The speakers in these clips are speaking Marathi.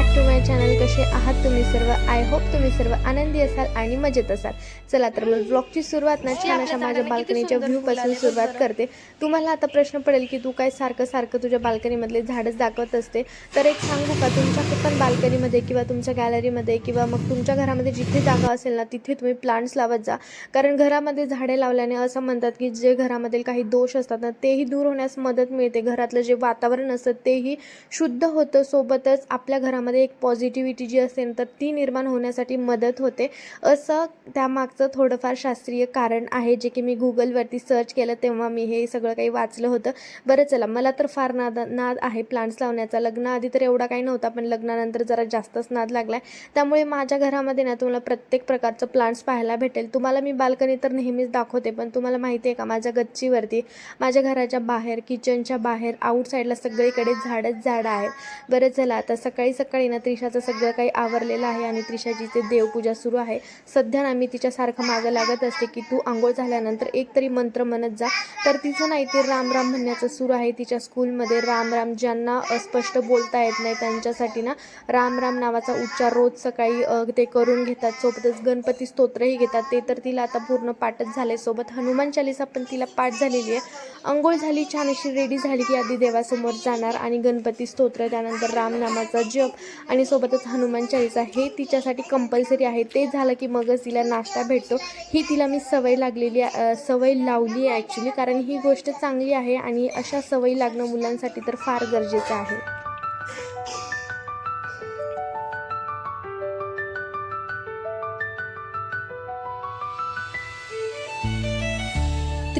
माय चॅनल कसे आहात तुम्ही सर्व? आय होप तुम्ही सर्व आनंदी असाल आणि मजेत असाल. चला तर मग ब्लॉगची सुरुवात ना छान अशा माझ्या बाल्कनीच्या व्ह्यूपासून सुरुवात करते. तुम्हाला आता प्रश्न पडेल की तू काय सारखं सारखं तुझ्या बाल्कनीमधले झाडच दाखवत असते. तर एक सांगू का तुमच्या पण बाल्कनीमध्ये किंवा तुमच्या गॅलरीमध्ये किंवा मग तुमच्या घरामध्ये जिथे जागा असेल ना तिथे तुम्ही प्लांट्स लावत जा. कारण घरामध्ये झाडे लावल्याने असं म्हणतात की जे घरामधील काही दोष असतात ना तेही दूर होण्यास मदत मिळते. घरातलं जे वातावरण असतं तेही शुद्ध होतं. सोबतच आपल्या घरामध्ये एक पॉझिटिव्हिटी जी असते ना तर ती निर्माण होण्यासाठी मदत होते. असं त्यामागचं थोडंफार शास्त्रीय कारण आहे जे की मी गुगलवरती सर्च केलं तेव्हा मी हे सगळं काही वाचलं होतं. बरं चला मला तर फार नाद नाद आहे प्लांट्स लावण्याचा. लग्नाआधी तर एवढा काही नव्हता पण लग्नानंतर जरा जास्तच नाद लागला आहे त्यामुळे माझ्या घरामध्ये ना तुम्हाला प्रत्येक प्रकारचं प्लांट्स पाहायला भेटेल. तुम्हाला मी बाल्कनी तर नेहमीच दाखवते पण तुम्हाला माहिती आहे का माझ्या गच्चीवरती माझ्या घराच्या बाहेर किचनच्या बाहेर आउटसाईडला सगळीकडे झाडच झाडं आहेत. बरं चला आता सकाळी सकाळी ना त्रिशाचं सगळं काही आवरलेलं आहे आणि त्रिशाची ते देवपूजा सुरू आहे. सध्या ना मी तिच्यासारखं मागं लागत असते की तू आंघोळ झाल्यानंतर एक तरी मंत्र म्हणत जा. तर तिचं नाही ते राम राम म्हणण्याचं सुरू आहे. तिच्या स्कूलमध्ये राम राम ज्यांना अस्पष्ट बोलता येत नाही त्यांच्यासाठी ना राम राम नावाचा उच्चार रोज सकाळी ते करून घेतात. सोबतच गणपती स्तोत्रही घेतात. ते तर तिला आता पूर्ण पाठच झाले सोबत हनुमान चालिसा पण तिला पाठ झालेली आहे. अंघोळ झाली छान अशी रेडी झाली की आधी देवासमोर जाणार आणि गणपती स्तोत्र त्यानंतर रामनामाचा जप आणि सोबतच हनुमान चाळीसा. हे तिच्यासाठी कंपल्सरी आहे. ते झालं की मगच तिला नाश्ता भेटतो. ही तिला मी सवय लागलेली आहे सवय लावली आहे ॲक्च्युली कारण ही गोष्ट चांगली आहे आणि अशा सवयी लागणं मुलांसाठी तर फार गरजेचं आहे.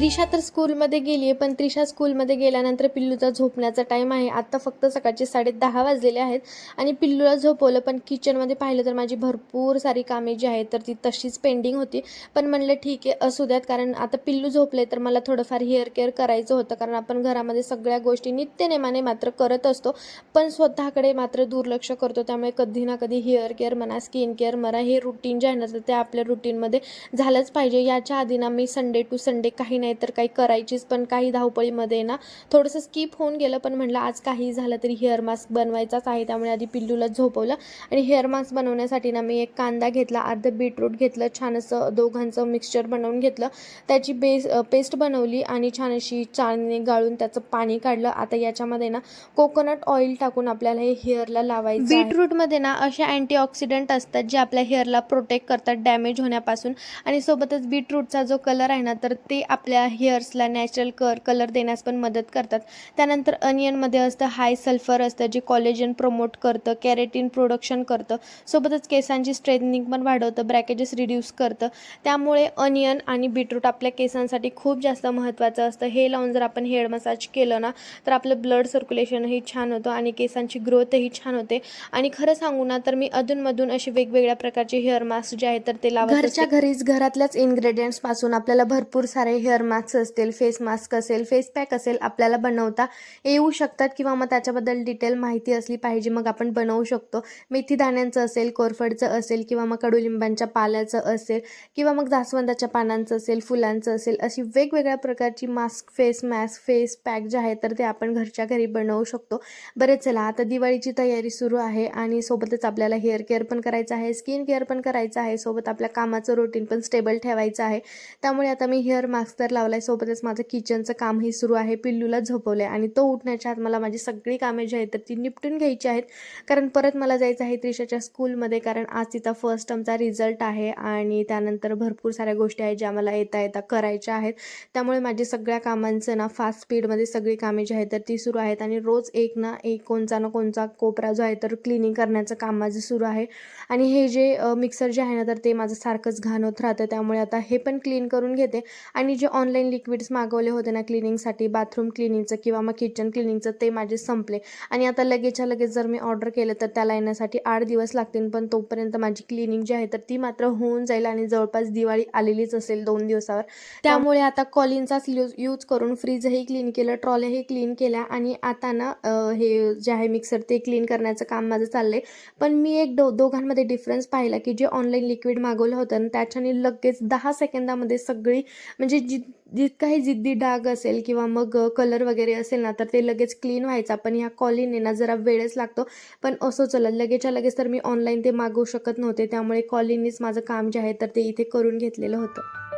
त्रिशा तर स्कूलमध्ये गेली आहे पण त्रिशा स्कूलमध्ये गेल्यानंतर पिल्लूचा झोपण्याचा टाईम आहे. आत्ता फक्त सकाळचे साडे दहा वाजलेले आहेत आणि पिल्लूला झोपवलं पण किचनमध्ये पाहिलं तर माझी भरपूर सारी कामे जी आहेत तर ती तशीच पेंडिंग होती. पण म्हणलं ठीक आहे असू द्यात कारण आता पिल्लू झोपले तर मला थोडंफार हेअर केअर करायचं होतं कारण आपण घरामध्ये सगळ्या गोष्टी नित्यनेमाने मात्र करत असतो पण स्वतःकडे मात्र दुर्लक्ष करतो. त्यामुळे कधी ना कधी हेअर केअर म्हणा स्किन केअर म्हणा हे रुटीन जे आहे ना तर ते आपल्या रुटीनमध्ये झालंच पाहिजे. याच्या आधी ना मी संडे टू संडे काही नाही तर काही करायचीच पण काही धावपळीमध्ये ना थोडंसं स्किप होऊन गेलं पण म्हटलं आज काही झालं तरी हेअर मास्क बनवायचाच आहे. त्यामुळे आधी पिल्लूला झोपवलं आणि हेअर मास्क बनवण्यासाठी ना मी एक कांदा घेतला अर्ध बीटरूट घेतलं छान असं दोघांचं मिक्सचर बनवून घेतलं. त्याची बेस पेस्ट बनवली आणि छान अशी चाळणीने गाळून त्याचं पाणी काढलं. आता याच्यामध्ये ना कोकोनट ऑइल टाकून आपल्याला हे हेअरला लावायचं बीटरूटमध्ये ना असे अँटीऑक्सिडंट असतात जे आपल्या हेअरला प्रोटेक्ट करतात डॅमेज होण्यापासून. आणि सोबतच बीटरूटचा जो कलर आहे ना तर ते आपल्या हेअर्सला नॅचरल कर कलर देण्यास पण मदत करतात. त्यानंतर अनियनमध्ये असतं हाय सल्फर असतं जे कॉलेजन प्रमोट करतं कॅरेटीन प्रोडक्शन करतं. सोबतच केसांची स्ट्रेथनिंग पण वाढवतं ब्रॅकेजेस रिड्यूस करतं. त्यामुळे अनियन आणि बीटरूट आपल्या केसांसाठी खूप जास्त महत्त्वाचं असतं. हे लावून जर आपण हेअर मसाज केलं ना तर आपलं ब्लड सर्क्युलेशनही छान होतं आणि केसांची ग्रोथही छान होते. आणि खरं सांगू ना तर मी अधूनमधून असे वेगवेगळ्या प्रकारचे हेअर मास्क जे आहेत तर ते लावत घरच्या घरीच घरातल्याच ingredients पासून आपल्याला भरपूर सारे हेअर मास्क असतील फेस मास्क असेल फेस पॅक असेल आपल्याला बनवता येऊ शकतात किंवा मग त्याच्याबद्दल डिटेल माहिती असली पाहिजे मग आपण बनवू शकतो. मेथी दाण्यांचं असेल कोरफडचं असेल किंवा मग कडुलिंबांच्या पाल्याचं असेल किंवा मग जास्वंदाच्या पानांचं असेल फुलांचं असेल अशी वेगवेगळ्या प्रकारची mask face mask face pack जे आहे तर ते आपण घरच्या घरी बनवू शकतो. बरं चला आता दिवाळीची तयारी सुरू आहे आणि सोबतच आपल्याला हेअर केअर पण करायचं आहे स्किन केअर पण करायचं आहे सोबत आपल्या कामाचं रुटीन पण स्टेबल ठेवायचं आहे. त्यामुळे आता मी हेअर मास्क तर लावला आहे सोबतच माझं किचनचं कामही सुरू आहे. पिल्लूला झोपवलं आहे आणि तो उठण्याच्या आत मला माझी सगळी कामे जी आहेत तर ती निपटून घ्यायची आहेत. कारण परत मला जायचं आहे त्रिशाच्या स्कूलमध्ये कारण आज तिचा फर्स्ट टर्मचा रिझल्ट आहे. आणि त्यानंतर भरपूर साऱ्या गोष्टी आहेत ज्या मला येता येता करायच्या आहेत. त्यामुळे माझी सगळ्या कामांचं ना फास्ट स्पीडमध्ये सगळी कामे जी आहेत तर ती सुरू आहेत. आणि रोज एक ना एक कोणचा ना कोणचा कोपरा जो आहे तर क्लिनिंग करण्याचं काम माझं सुरू आहे. आणि हे जे मिक्सर जे आहे ना तर ते माझं सारखंच घाण होत राहतं. त्यामुळे आता हे पण क्लीन करून घेते. आणि जे ऑनलाईन लिक्विड्स मागवले होते ना क्लिनिंगसाठी बाथरूम क्लिनिंगचं किंवा मग किचन क्लिनिंगचं ते माझे संपले. आणि आता लगेचच्या लगेच जर मी ऑर्डर केलं तर त्याला येण्यासाठी आठ दिवस लागतील पण तोपर्यंत माझी क्लिनिंग जी आहे तर ती मात्र होऊन जाईल आणि जवळपास दिवाळी आलेलीच असेल दोन दिवसावर. त्यामुळे आता कॉलिनचाच यूज यूज करून फ्रीजही क्लीन केलं ट्रॉल्याही क्लीन केल्या आणि आता ना हे जे आहे मिक्सर ते क्लीन करण्याचं काम माझं चाललं आहे पण मी एक दो दोघांमध्ये डिफरन्स पाहिला की जे ऑनलाईन लिक्विड मागवलं होतं त्याच्याने लगेच दहा सेकंदामध्ये सगळी म्हणजे जी जित काही जिद्दी डाग असेल किंवा मग कलर वगैरे असेल ना तर ते लगेच क्लीन व्हायचा. पण ह्या कॉलीने ना जरा वेळच लागतो. पण असं चला लगेचच्या लगेच तर मी ऑनलाईन ते मागवू शकत नव्हते. त्यामुळे कॉलिनीच माझं काम जे आहे तर ते इथे करून घेतलेलं होतं.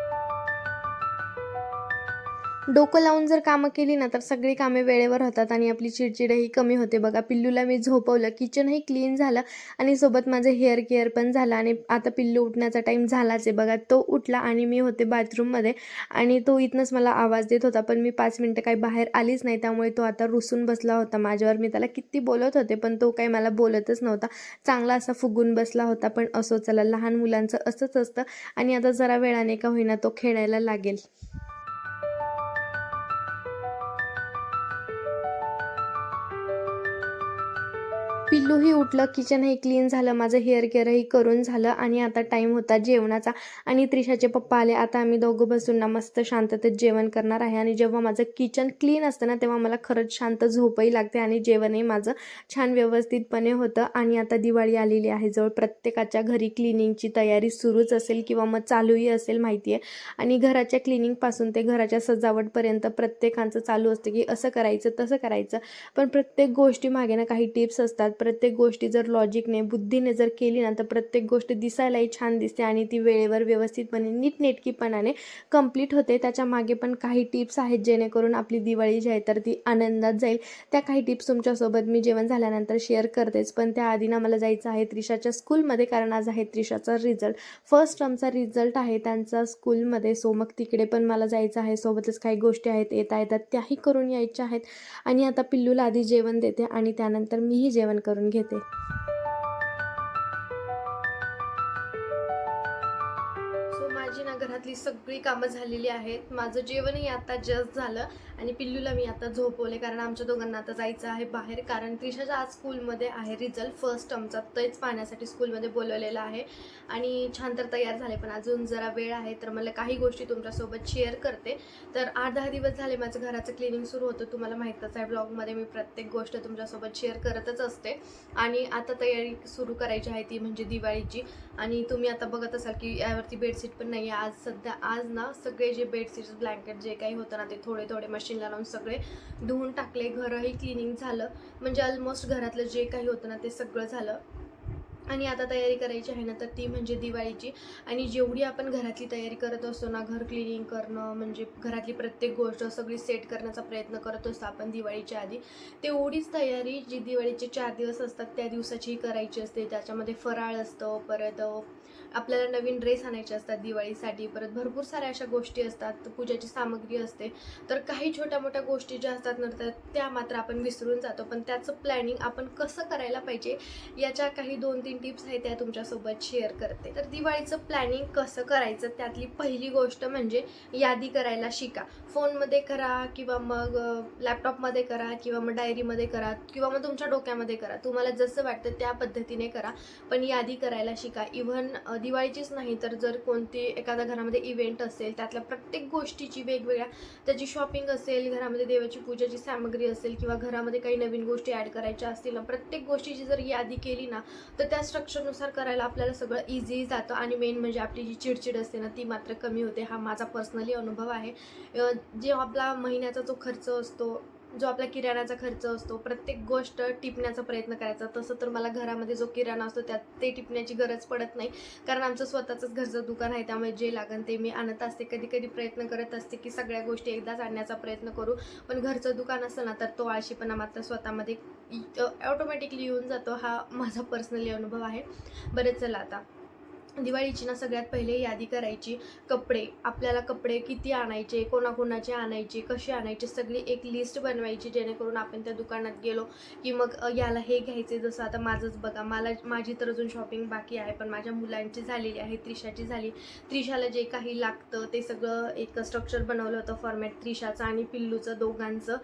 डोकं लावून जर कामं केली ना तर सगळी कामे वेळेवर होतात आणि आपली चिडचिडही कमी होते. बघा पिल्लूला मी झोपवलं किचनही क्लीन झालं आणि सोबत माझं हेअर केअर पण झालं आणि आता पिल्लू उठण्याचा टाईम झालाच आहे. बघा तो उठला आणि मी होते बाथरूममध्ये आणि तो इथनंच मला आवाज देत होता पण मी पाच मिनटं काही बाहेर आलीच नाही त्यामुळे तो आता रुसून बसला होता माझ्यावर. मी त्याला किती बोलत होते पण तो काही मला बोलतच नव्हता. चांगला असा फुगून बसला होता पण असो चला लहान मुलांचं असंच असतं आणि आता जरा वेळाने का होईना तो खेळायला लागेल. पिल्लूही उठलं किचनही क्लीन झालं माझं हेअर केअरही करून झालं आणि आता टाईम होता जेवणाचा. आणि त्रिशाचे पप्पा आले. आता आम्ही दोघं बसून ना मस्त शांततेत जेवण करणार आहे. आणि जेव्हा माझं किचन क्लीन असतं ना तेव्हा मला खरंच शांत झोपही लागते आणि जेवणही माझं छान व्यवस्थितपणे होतं. आणि आता दिवाळी आलेली आहे. जवळ प्रत्येकाच्या घरी क्लिनिंगची तयारी सुरूच असेल किंवा मग चालूही असेल माहिती आहे आणि घराच्या क्लिनिंगपासून ते घराच्या सजावटपर्यंत प्रत्येकांचं चालू असतं की असं करायचं तसं करायचं. पण प्रत्येक गोष्टीमागे ना काही टिप्स असतात. प्रत्येक गोष्टी जर लॉजिकने बुद्धीने जर केली ना तर प्रत्येक गोष्ट दिसायलाही छान दिसते आणि ती वेळेवर व्यवस्थितपणे नीटनेटकीपणाने कंप्लीट होते. त्याच्यामागे पण काही टिप्स आहेत जेणेकरून आपली दिवाळी जी आहे तर ती आनंदात जाईल. त्या काही टिप्स तुमच्यासोबत मी जेवण झाल्यानंतर शेअर करतेच. पण त्याआधी ना मला जायचं आहे त्रिशाच्या स्कूलमध्ये कारण आज आहे त्रिशाचा रिझल्ट फर्स्ट टर्मचा रिझल्ट आहे त्यांचा स्कूलमध्ये सो मग तिकडे पण मला जायचं आहे. सोबतच काही गोष्टी आहेत येता येतात त्याही करून यायच्या आहेत. आणि आता पिल्लूला आधी जेवण देते आणि त्यानंतर मीही जेवण करून घेते. माझी ना घरातली सगळी कामं झालेली आहेत. माझं जेवणही आता जस्ट झालं आणि पिल्लूला मी आता झोपवले कारण आमच्या दोघांना आता जायचं आहे बाहेर. कारण त्रिशाच्या आज स्कूलमध्ये आहे रिझल्ट फर्स्ट टर्मचा तेच पाहण्यासाठी स्कूलमध्ये बोलवलेलं आहे. आणि छान तर तयार झाले पण अजून जरा वेळ आहे तर मला काही गोष्टी तुमच्यासोबत शेअर करते. तर आठ दहा दिवस झाले माझं घराचं क्लिनिंग सुरू होतं. तुम्हाला माहीतच आहे ब्लॉगमध्ये मी प्रत्येक गोष्ट तुमच्यासोबत शेअर करतच असते. आणि आता तयारी सुरू करायची आहे ती म्हणजे दिवाळीची. आणि तुम्ही आता बघत असाल की यावरती बेडशीट पण नाही आहे आज सध्या आज ना सगळे जे बेडशीट्स ब्लँकेट जे काही होतं ना ते थोडे थोडे मशीनला लावून सगळे धुवून टाकले घरही क्लिनिंग झालं. म्हणजे ऑलमोस्ट घरातलं जे काही होतं ना ते सगळं झालं. आणि आता तयारी करायची आहे ना तर ती म्हणजे दिवाळीची. आणि जेवढी आपण घरातली तयारी करत असतो ना घर क्लिनिंग करणं म्हणजे घरातली प्रत्येक गोष्ट सगळी सेट करण्याचा प्रयत्न करत असतो आपण दिवाळीच्या आधी तेवढीच तयारी जी दिवाळीचे चार दिवस असतात त्या दिवसाचीही करायची असते. त्याच्यामध्ये फराळ असतं परत आपल्याला नवीन ड्रेस आणायचे असतात दिवाळीसाठी परत भरपूर साऱ्या अशा गोष्टी असतात पूजाची सामग्री असते. तर काही छोट्या मोठ्या गोष्टी ज्या असतात नंतर त्या मात्र आपण विसरून जातो. पण त्याचं प्लॅनिंग आपण कसं करायला पाहिजे याच्या काही दोन तीन टिप्स आहेत त्या तुमच्यासोबत शेअर करते. तर दिवाळीचं प्लॅनिंग कसं करायचं त्यातली पहिली गोष्ट म्हणजे यादी करायला शिका. फोनमध्ये करा किंवा मग लॅपटॉपमध्ये करा किंवा मग डायरीमध्ये करा किंवा मग तुमच्या डोक्यामध्ये करा. तुम्हाला जसं वाटतं त्या पद्धतीने करा. पण यादी करायला शिका. इव्हन दिवाळीचीच नाही तर जर कोणती एखाद्या घरामध्ये इव्हेंट असेल त्यातल्या प्रत्येक गोष्टीची वेगवेगळ्या त्याची शॉपिंग असेल घरामध्ये देवाची पूजाची सामग्री असेल किंवा घरामध्ये काही नवीन गोष्टी ॲड करायच्या असतील ना प्रत्येक गोष्टीची जर यादी केली ना तर त्या स्ट्रक्चरनुसार करायला आपल्याला सगळं इझी जातं. आणि मेन म्हणजे आपली जी चिडचिड असते ना ती मात्र कमी होते. हा माझा पर्सनली अनुभव आहे. जे आपला महिन्याचा जो खर्च असतो जो आपला किराणाचा खर्च असतो प्रत्येक गोष्ट टिपण्याचा प्रयत्न करायचा. तसं तर मला घरामध्ये जो किराणा असतो त्यात ते टिपण्याची गरज पडत नाही. कारण आमचं स्वतःचंच घरचं दुकान आहे त्यामुळे जे लागन ते मी आणत असते. कधी कधी प्रयत्न करत असते की सगळ्या गोष्टी एकदाच आणण्याचा प्रयत्न करू. पण घरचं दुकान असतं ना तर तो आळशीपणा मात्र स्वतःमध्ये ऑटोमॅटिकली येऊन जातो. हा माझा पर्सनली अनुभव आहे. बरं चला आता. दिवाळीची ना सगळ्यात पहिले यादी करायची. कपडे आपल्याला कपडे किती आणायचे कोणाकोणाचे आणायचे कसे आणायचे सगळी एक लिस्ट बनवायची जेणेकरून आपण त्या दुकानात गेलो की मग याला हे घ्यायचे. जसं आता माझंच बघा मला माझी तर अजून शॉपिंग बाकी आहे पण माझ्या मुलांची झालेली आहे त्रिशाची झाली. त्रिशाला जे काही लागतं ते सगळं एक स्ट्रक्चर बनवलं होतं फॉर्मॅट त्रिशाचं आणि पिल्लूचं दोघांचं.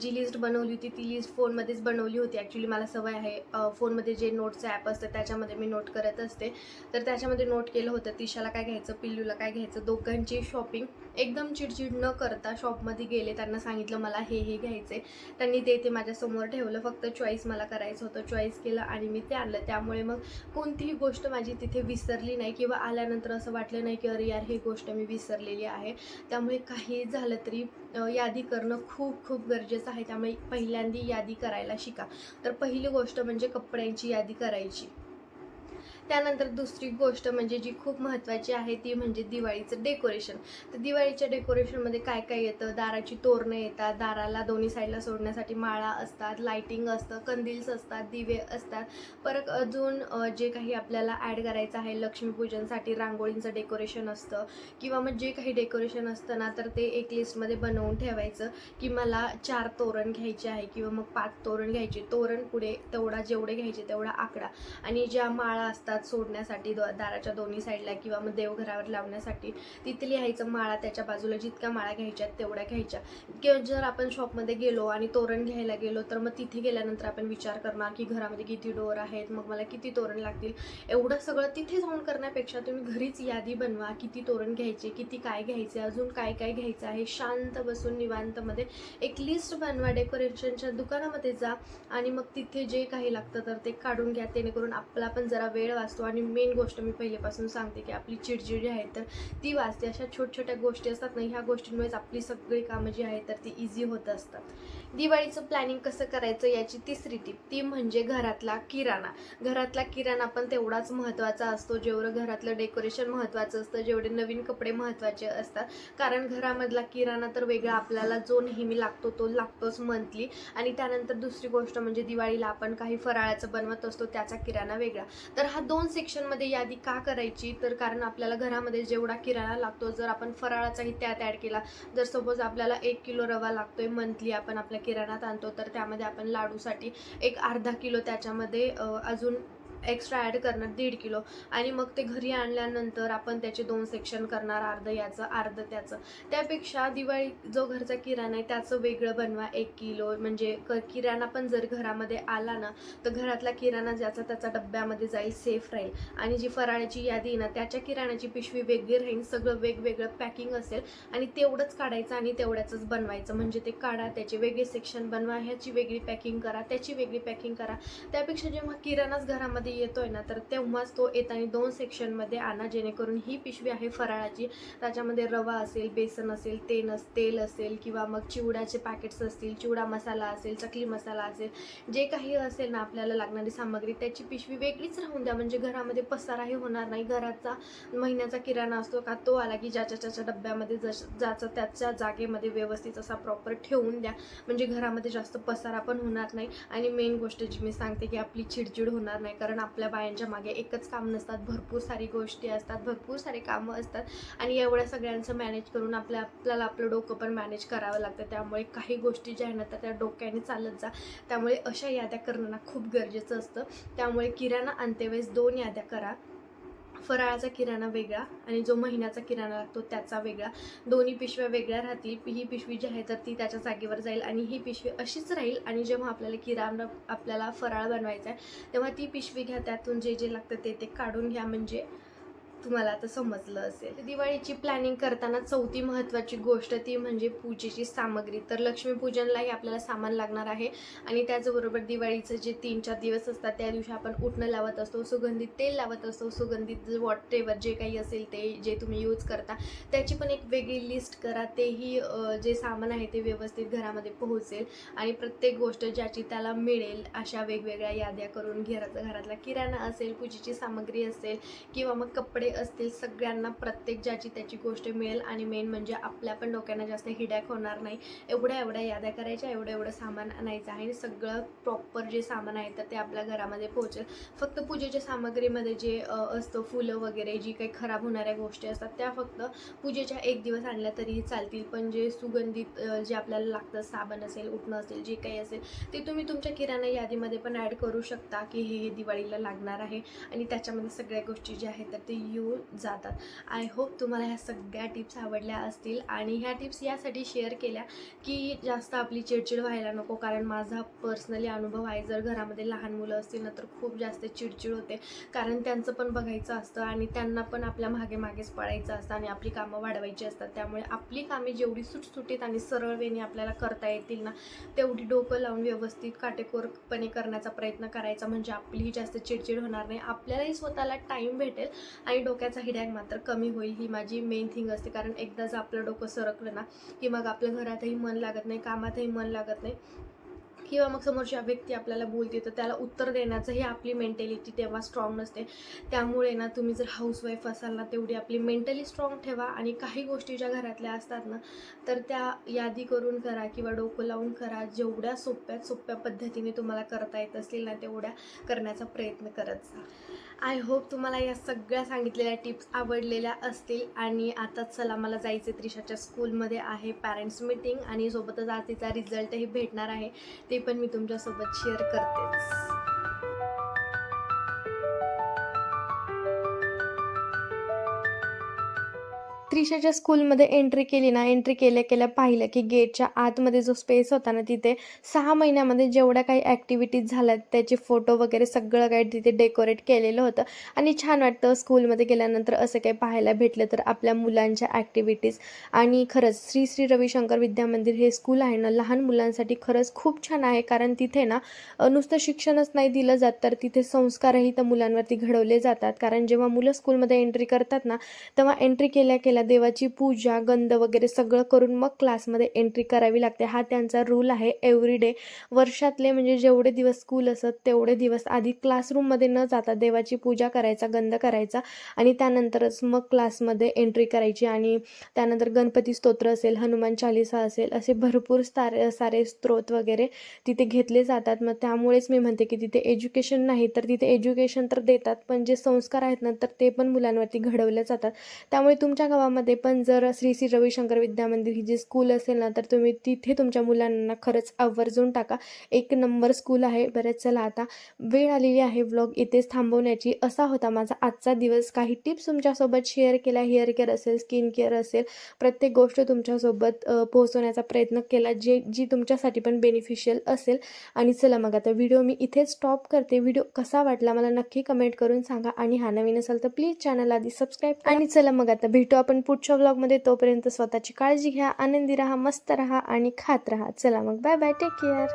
जी लिस्ट बनवली होती ती लिस्ट फोनमध्येच बनवली होती. ॲक्च्युली मला सवय आहे फोनमध्ये जे नोट्सचं ॲप असतं त्याच्यामध्ये मी नोट करत असते. तर त्याच्या त्याच्यामध्ये नोट केलं होतं तिशाला काय घ्यायचं पिल्लूला काय घ्यायचं दोघांची शॉपिंग एकदम चिडचिड न करता शॉपमध्ये गेले. त्यांना सांगितलं मला हे हे घ्यायचे त्यांनी ते ते माझ्यासमोर ठेवलं. फक्त चॉईस मला करायचं होतं चॉईस केलं आणि मी ते आणलं. त्यामुळे मग कोणतीही गोष्ट माझी तिथे विसरली नाही किंवा आल्यानंतर असं वाटलं नाही की अरे यार ही गोष्ट मी विसरलेली आहे. त्यामुळे काही झालं तरी यादी करणं खूप खूप गरजेचं आहे. त्यामुळे पहिल्यांदा यादी करायला शिका. तर पहिली गोष्ट म्हणजे कपड्यांची यादी करायची. त्यानंतर दुसरी गोष्ट म्हणजे जी खूप महत्त्वाची आहे ती म्हणजे दिवाळीचं डेकोरेशन. तर दिवाळीच्या डेकोरेशनमध्ये काय काय येतं? दाराची तोरणं येतात दाराला दोन्ही साईडला सोडण्यासाठी माळा असतात लायटिंग असतं कंदील्स असतात दिवे असतात. परत अजून जे काही आपल्याला ॲड करायचं आहे लक्ष्मीपूजनसाठी रांगोळींचं डेकोरेशन असतं किंवा मग जे काही डेकोरेशन असतं ना तर ते एक लिस्टमध्ये बनवून ठेवायचं की मला चार तोरण घ्यायचे आहे किंवा मग पाच तोरण घ्यायचे. तोरण पुढे तेवढा जेवढे घ्यायचे तेवढा आकडा. आणि ज्या माळा असतात सोडण्यासाठी दाराच्या दोन्ही साईडला किंवा मग देवघरावर लावण्यासाठी तिथे लिहायचं माळा त्याच्या बाजूला जितक्या माळा घ्यायच्या तेवढ्या घ्यायच्या. किंवा जर आपण शॉपमध्ये गेलो आणि तोरण घ्यायला गेलो तर मग तिथे गेल्यानंतर आपण विचार करणार की घरामध्ये किती डोर आहेत मग मला किती तोरण लागतील. एवढं सगळं तिथे जाऊन करण्यापेक्षा तुम्ही घरीच यादी बनवा किती तोरण घ्यायचे किती काय घ्यायचे अजून काय काय घ्यायचं आहे. शांत बसून निवांतमध्ये एक लिस्ट बनवा डेकोरेशनच्या दुकानामध्ये जा आणि मग तिथे जे काही लागतं तर ते काढून घ्या. जेणेकरून आपला पण जरा वेळ वाचतो. असतो आणि मेन गोष्ट मी पहिलेपासून सांगते की आपली चिडचिड जी आहे तर ती वाचते. अशा छोट्या छोट्या गोष्टी असतात ना ह्या गोष्टींमुळेच आपली सगळी कामं जी आहेत तर ती इझी होत असतात. दिवाळीचं प्लॅनिंग कसं करायचं याची तिसरी टीप ती म्हणजे घरातला किराणा. घरातला किराणा पण तेवढाच महत्त्वाचा असतो. जेवढं घरातलं डेकोरेशन महत्त्वाचं असतं जेवढे नवीन कपडे महत्त्वाचे असतात. कारण घरामधला किराणा तर वेगळा आपल्याला जो नेहमी लागतो तो लागतोच मंथली आणि त्यानंतर दुसरी गोष्ट म्हणजे दिवाळीला आपण काही फराळाचं बनवत असतो त्याचा किराणा वेगळा. तर हा दोन सेक्शनमध्ये यादी का करायची? तर कारण आपल्याला घरामध्ये जेवढा किराणा लागतो जर आपण फराळाचाही त्यात ॲड केला जर सपोज आपल्याला एक किलो रवा लागतोय मंथली आपण आपल्या किराणात आणतो तर त्यामध्ये आपण लाडूसाठी एक अर्धा किलो त्याच्यामध्ये अजून एक्स्ट्रा ॲड करणार दीड किलो. आणि मग ते घरी आणल्यानंतर आपण त्याचे दोन सेक्शन करणार अर्ध याचं अर्ध त्याचं. त्यापेक्षा दिवाळी जो घरचा किराणा आहे त्याचं वेगळं बनवा एक किलो. म्हणजे क किराणा पण जर घरामध्ये आला ना तर घरातला किराणा ज्याचा त्याचा डब्यामध्ये जाईल सेफ राहील. आणि जी फराळाची यादी ना त्याच्या किराण्याची पिशवी वेगळी राहील सगळं वेगवेगळं पॅकिंग असेल. आणि तेवढंच काढायचं आणि तेवढ्याचंच बनवायचं. म्हणजे ते काढा त्याचे वेगळे सेक्शन बनवा ह्याची वेगळी पॅकिंग करा त्याची वेगळी पॅकिंग करा. त्यापेक्षा जेव्हा किराणाच घरामध्ये येतोय ना तर तेव्हाच तो येताना दोन सेक्शनमध्ये आणा जेणेकरून ही पिशवी आहे फराळाची. त्याच्यामध्ये रवा असेल बेसन असेल तेल तेल असेल किंवा मग चिवड्याचे पॅकेट्स असतील चिवडा मसाला असेल चकली मसाला असेल जे काही असेल ना आपल्याला लागणारी सामग्री त्याची पिशवी वेगळीच राहून द्या. म्हणजे घरामध्ये पसाराही होणार नाही. घराचा महिन्याचा किराणा असतो का तो आला की ज्याच्या त्याच्या डब्यामध्ये जस ज्याचं त्याच्या जागेमध्ये व्यवस्थित असा प्रॉपर ठेवून द्या. म्हणजे घरामध्ये जास्त पसारा पण होणार नाही. आणि मेन गोष्ट जी मी सांगते की आपली चिडचिड होणार नाही. कारण आपल्या बायांच्या मागे एकच काम नसतात. भरपूर सारी गोष्टी असतात भरपूर सारे कामं असतात. आणि एवढ्या सगळ्यांचं मॅनेज करून आपल्या आपल्याला आपलं डोकं पण मॅनेज करावं लागतं. त्यामुळे काही गोष्टी ज्या आहे ना त्या त्या डोक्याने चालत जा. त्यामुळे अशा याद्या करणं खूप गरजेचं असतं. त्यामुळे किराणा आणतेवेळेस दोन याद्या करा. फराळाचा किराणा वेगळा आणि जो महिन्याचा किराणा लागतो त्याचा वेगळा. दोन्ही पिशव्या वेगळ्या राहतील. ही पिशवी जी आहे तर ती त्याच्या जागेवर जाईल आणि ही पिशवी अशीच राहील. आणि जेव्हा आपल्याला किराणा आपल्याला फराळ बनवायचा आहे तेव्हा ती पिशवी घ्या. त्यातून जे जे लागतं ते ते काढून घ्या. म्हणजे तुम्हाला आता समजलं असेल. दिवाळीची प्लॅनिंग करताना चौथी महत्त्वाची गोष्ट ती म्हणजे पूजेची सामग्री. तर लक्ष्मीपूजनलाही आपल्याला सामान लागणार आहे. आणि त्याचबरोबर दिवाळीचं जे तीन चार दिवस असतात त्या दिवशी आपण उठणं लावत असतो सुगंधित तेल लावत असतो. सुगंधित वॉटेवर जे काही असेल ते जे तुम्ही यूज करता त्याची पण एक वेगळी लिस्ट करा. तेही जे सामान आहे ते व्यवस्थित घरामध्ये पोहोचेल. आणि प्रत्येक गोष्ट ज्याची त्याला मिळेल अशा वेगवेगळ्या याद्या करून घराचा घरातला किराणा असेल पूजेची सामग्री असेल किंवा मग कपडे असतील सगळ्यांना प्रत्येक ज्याची त्याची गोष्ट मिळेल आणि मेन म्हणजे आपल्या पण डोक्यांना जास्त हिडॅक होणार नाही. एवढ्या एवढ्या याद्या करायच्या एवढं एवढं सामान आणायचं आहे आणि सगळं प्रॉपर जे सामान आहे तर ते आपल्या घरामध्ये पोहोचेल. फक्त पूजेच्या सामग्रीमध्ये जे असतं फुलं वगैरे जी काही खराब होणाऱ्या गोष्टी असतात त्या फक्त पूजेच्या एक दिवस आणल्या तरीही चालतील. पण जे सुगंधित जे आपल्याला लागतं साबण असेल उठणं असेल जे काही असेल ते तुम्ही तुमच्या किराणा यादीमध्ये पण ॲड करू शकता की हे हे दिवाळीला लागणार आहे. आणि त्याच्यामध्ये सगळ्या गोष्टी ज्या आहेत तर ते घेऊन जातात. आय होप तुम्हाला ह्या सगळ्या टिप्स आवडल्या असतील आणि ह्या टिप्स यासाठी शेअर केल्या की जास्त आपली चिडचिड व्हायला नको कारण माझा पर्सनली अनुभव आहे जर घरामध्ये लहान मुलं असतील ना तर खूप जास्त चिडचिड होते. कारण त्यांचं पण बघायचं असतं आणि त्यांना पण आपल्या मागे मागेच पळायचं असतं आणि आपली कामं वाढवायची असतात. त्यामुळे आपली कामे जेवढी सुटसुटीत आणि सरळ वेने आपल्याला करता येतील ना तेवढी डोकं लावून व्यवस्थित काटेकोरपणे करण्याचा प्रयत्न करायचा. म्हणजे आपलीही जास्त चिडचिड होणार नाही. आपल्यालाही स्वतःला टाईम भेटेल आणि डोक्याचा हिडॅक मात्र कमी होईल ही माझी मेन थिंग असते. कारण एकदा जर आपलं डोकं सरकलं ना की मग आपल्या घरातही मन लागत नाही कामातही मन लागत नाही. किंवा मग समोरच्या व्यक्ती आपल्याला बोलते तर त्याला उत्तर देण्याचंही आपली मेंटॅलिटी तेव्हा स्ट्रॉंग नसते. त्यामुळे ना तुम्ही जर हाऊसवाईफ असाल ना तेवढी आपली मेंटली स्ट्रॉंग ठेवा आणि काही गोष्टी ज्या घरातल्या असतात ना तर त्या यादी करून करा किंवा डोकं लावून करा. जेवढ्या सोप्यात सोप्या पद्धतीने तुम्हाला करता येत असतील ना तेवढ्या करण्याचा प्रयत्न करत जा. आय होप तुम्हाला या सगळ्या सांगितलेल्या टिप्स आवडलेल्या असतील. आणि आता चला मला जायचे त्रिशाच्या स्कूलमध्ये आहे पॅरेंट्स मीटिंग आणि सोबतच आज तिचा रिझल्टही भेटणार आहे. ते पण मी तुमच्यासोबत शेअर करतेच. त्रिशाच्या स्कूलमध्ये एंट्री केली ना एंट्री केल्या केल्या पाहिलं की गेटच्या आतमध्ये जो स्पेस होता ना तिथे सहा महिन्यामध्ये जेवढ्या काही ॲक्टिव्हिटीज झाल्यात त्याचे फोटो वगैरे सगळं काही तिथे डेकोरेट केलेलं होतं. आणि छान वाटतं स्कूलमध्ये गेल्यानंतर असं काही पाहायला भेटलं तर आपल्या मुलांच्या ॲक्टिव्हिटीज आणि खरंच श्री श्री रविशंकर विद्या मंदिर हे स्कूल आहे ना लहान मुलांसाठी खरंच खूप छान आहे. कारण तिथे ना नुसतं शिक्षणच नाही दिलं जात तर तिथे संस्कारही त्या मुलांवरती घडवले जातात. कारण जेव्हा मुलं स्कूलमध्ये एंट्री करतात ना तेव्हा एंट्री केल्या केल्या देवाची पूजा गंध वगैरे सगळं करून मग क्लासमध्ये एंट्री करावी लागते. हा त्यांचा रूल आहे एव्हरी डे वर्षातले म्हणजे जेवढे दिवस स्कूल असत तेवढे दिवस आधी क्लासरूममध्ये न जाता देवाची पूजा करायचा गंध करायचा आणि त्यानंतरच मग क्लासमध्ये एंट्री करायची आणि त्यानंतर गणपती स्तोत्र असेल हनुमान चालिसा असेल असे भरपूर सारे सारे स्त्रोत वगैरे तिथे घेतले जातात. मग त्यामुळेच मी म्हणते की तिथे एज्युकेशन नाही तर तिथे एज्युकेशन तर देतात पण जे संस्कार आहेत ना तर ते पण मुलांवरती घडवले जातात. त्यामुळे तुमच्या गावामध्ये पण जर श्री श्री रविशंकर विद्या मंदिर ही जी स्कूल असेल ना तर तुम्ही तिथे तुमच्या मुलांना खरंच आवर्जून टाका. एक नंबर स्कूल आहे बरेच चला आता. वेळ आलेली आहे व्लॉग इथेच थांबवण्याची. असा होता माझा आजचा दिवस. काही टिप्स तुमच्यासोबत शेअर केल्या हेअर केअर असेल स्किन केअर असेल प्रत्येक गोष्ट तुमच्यासोबत पोहोचवण्याचा प्रयत्न केला जे जी तुमच्यासाठी पण बेनिफिशियल असेल. आणि चला मग आता व्हिडिओ मी इथेच स्टॉप करते. व्हिडिओ कसा वाटला मला नक्की कमेंट करून सांगा. आणि हा नवीन असेल तर प्लीज चॅनल आधी सबस्क्राईब आणि चला मग आता भेटू आपण पुढच्या ब्लॉगमध्ये तोपर्यंत स्वतःची काळजी घ्या आनंदी राहा मस्त राहा आणि खात राहा. चला मग बाय बाय टेक केअर